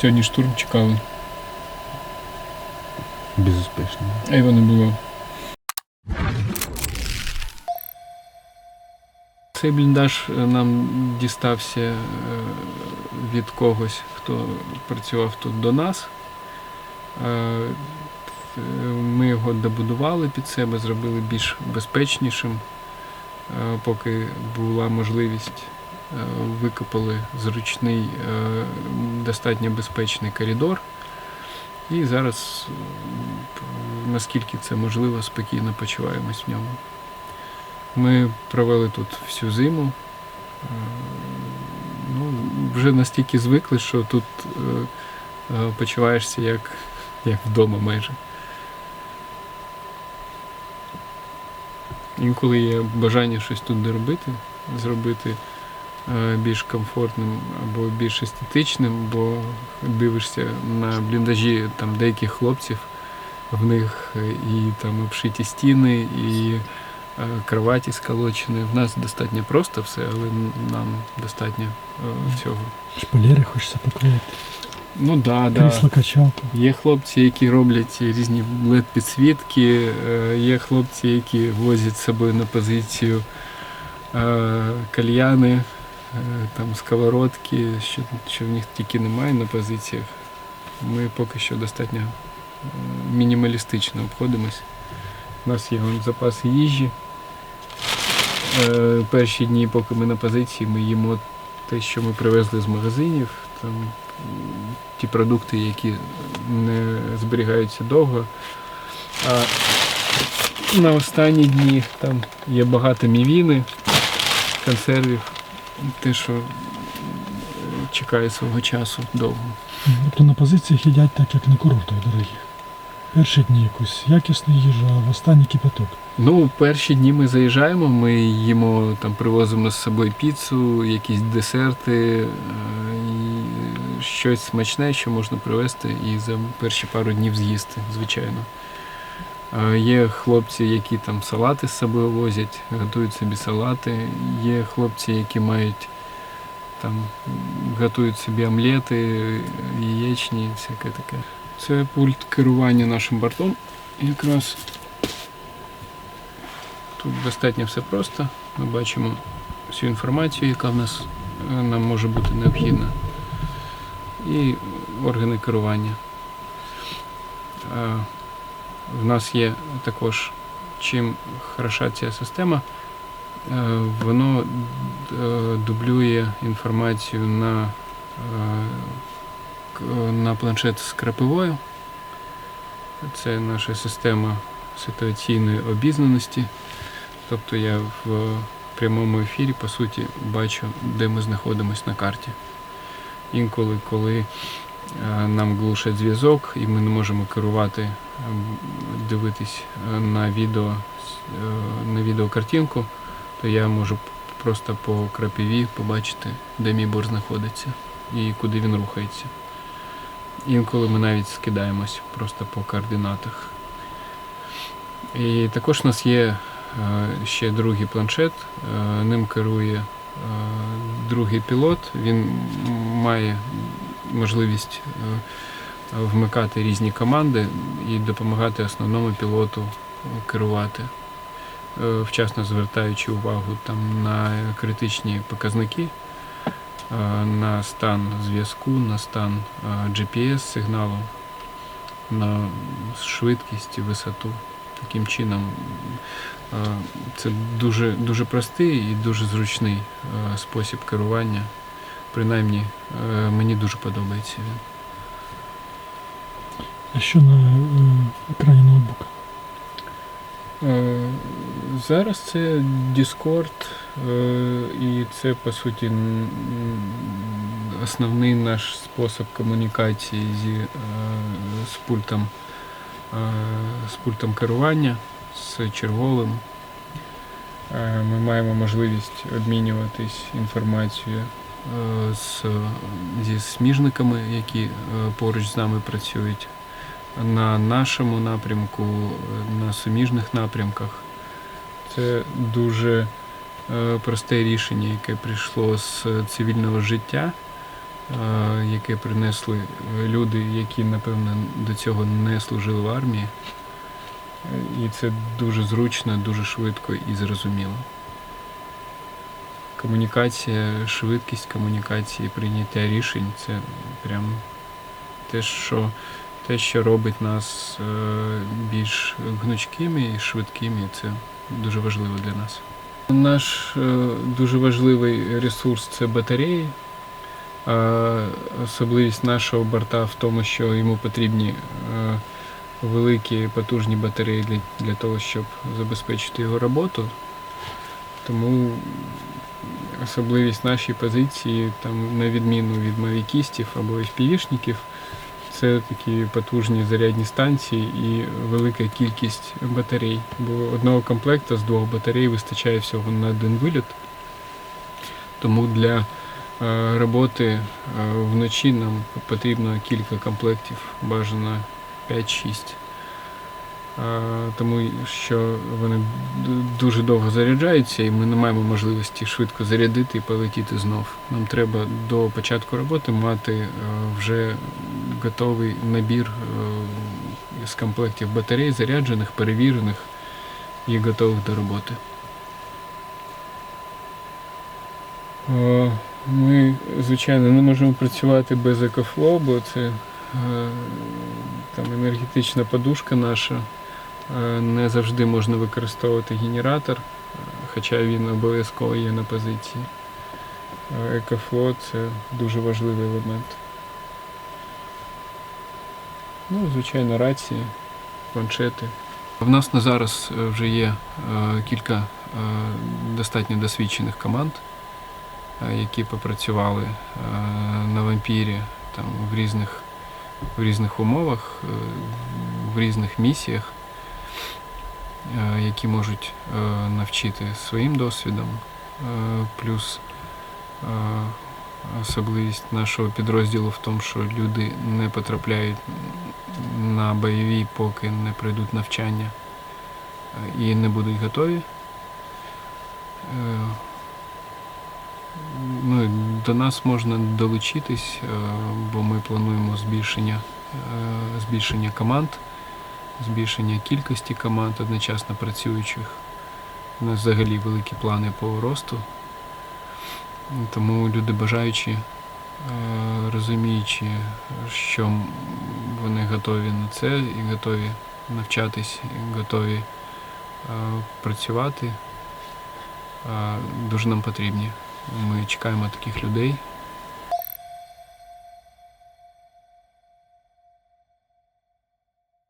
Сьогодні штурм чекали, Безуспішно. а його не було. Цей бліндаж е, нам дістався е, від когось, хто працював тут до нас. Е, Ми його добудували під себе, зробили більш безпечнішим. Поки була можливість, викопали зручний, е, достатньо безпечний коридор. І зараз, наскільки це можливо, спокійно почуваємось в ньому. Ми провели тут всю зиму. Е, Ну, вже настільки звикли, що тут е, е, почуваєшся як, як вдома майже. Інколи є бажання щось тут доробити, зробити е, більш комфортним або більш естетичним, бо дивишся на бліндажі там деяких хлопців, в них е, і там обшиті стіни, і е, кроваті сколочені. В нас достатньо просто все, але нам достатньо е, цього. Шпалери хочеться поклеїти. Ну да, да. Крісло качалку. Є хлопці, які роблять різні led підсвітки, е, є хлопці, які возять з собою на позицію е, кальяни, е, там сковородки, що, що в них тільки немає на позиціях. Ми поки що достатньо е, мінімалістично обходимось. У нас є вон, запаси їжі. Е, Перші дні, поки ми на позиції, ми їмо те, що ми привезли з магазинів. Там, ті продукти, які не зберігаються довго. А на останні дні там є багато мівіни, консервів, те, що чекає свого часу довго. Тобто на позиціях їдять так, як на курортах дорогих. Перші дні якусь якісну їжу, а в останній кипяток. Ну, перші дні ми заїжджаємо, ми їмо, там привозимо з собою піцу, якісь десерти, е, і щось смачне, що можна привезти і за перші пару днів з'їсти, звичайно. Е, Є хлопці, які там салати з собою возять, готують собі салати. Є хлопці, які мають там готують собі омлети, яєчні, всяке таке. Це пульт керування нашим бортом. Якраз Тут достатньо все просто. Ми бачимо всю інформацію, яка в нас е, нам може бути необхідна. І органи керування. В нас є також, чим хороша ця система, е, воно е, дублює інформацію на, е, на планшет з крапивою. Це наша система ситуаційної обізнаності. Тобто я в прямому ефірі, по суті, бачу, де ми знаходимося на карті. Інколи, коли нам глушать зв'язок і ми не можемо керувати, ем, дивитись е, на відео, е, на відеокартинку, то я можу просто по крапиві побачити, де мій бор знаходиться і куди він рухається. Інколи ми навіть скидаємось просто по координатах. І також у нас є е, ще другий планшет, е, ним керує е, другий пілот. Він має можливість е, вмикати різні команди і допомагати основному пілоту е, керувати, е, вчасно звертаючи увагу там, на критичні показники, на стан зв'язку, на стан GPS-сигналу, на швидкість і висоту. Таким чином, це дуже, дуже простий і дуже зручний спосіб керування. Принаймні, е, мені дуже подобається він. А що на е, екрані ноутбука? Е, Зараз це Discord, і це по суті основний наш спосіб комунікації зі, з пультом, з пультом керування, з черговим. Е, Ми маємо можливість обмінюватись інформацією з, зі сміжниками, які е, поруч з нами працюють на нашому напрямку, на суміжних напрямках. Це дуже е, просте рішення, яке прийшло з цивільного життя. е, яке принесли люди, які, напевно, до цього не служили в армії. І це дуже зручно, дуже швидко і зрозуміло. Комунікація, швидкість комунікації, прийняття рішень це прям те, що, те, що робить нас е, більш гнучкими і швидкими, це дуже важливо для нас. Наш е, дуже важливий ресурс це батареї. А Особливість нашого борта в тому, що йому потрібні е, великі потужні батареї для, для того, щоб забезпечити його роботу. Тому особливість нашої позиції, там, на відміну від мавікістів або FPV-шників, це такі потужні зарядні станції і велика кількість батарей. Бо одного комплекту з двох батарей вистачає всього на один виліт. Тому для е, роботи е, вночі нам потрібно кілька комплектів, бажано 5-6. Е, Тому що вони дуже довго заряджаються, і ми не маємо можливості швидко зарядити і полетіти знов. Нам треба до початку роботи мати е, вже готовий набір е, з комплектів батарей, заряджених, перевірених і готових до роботи. Ми, звичайно, не можемо працювати без екофло, бо це там енергетична подушка наша. Е, Не завжди можна використовувати генератор, хоча він обов'язково є на позиції. Е, Екофло це дуже важливий елемент. Ну, звичайно, рації, планшети. В нас на зараз е, вже є кілька достатньо досвідчених команд, які попрацювали на вампірі там, в, різних, в різних умовах, в різних місіях, які можуть е, навчити своїм досвідом. Е, Плюс е, особливість нашого підрозділу в тому, що люди не потрапляють на бойові, поки не пройдуть навчання е, і не будуть готові. Е, Ну, до нас можна долучитись, е, бо ми плануємо збільшення, е, збільшення команд, збільшення кількості команд одночасно працюючих. У нас взагалі великі плани по росту. Тому люди бажаючі, е, розуміючи, що вони готові на це і готові навчатись, і готові е, працювати, е, дуже нам потрібні. Ми чекаємо таких людей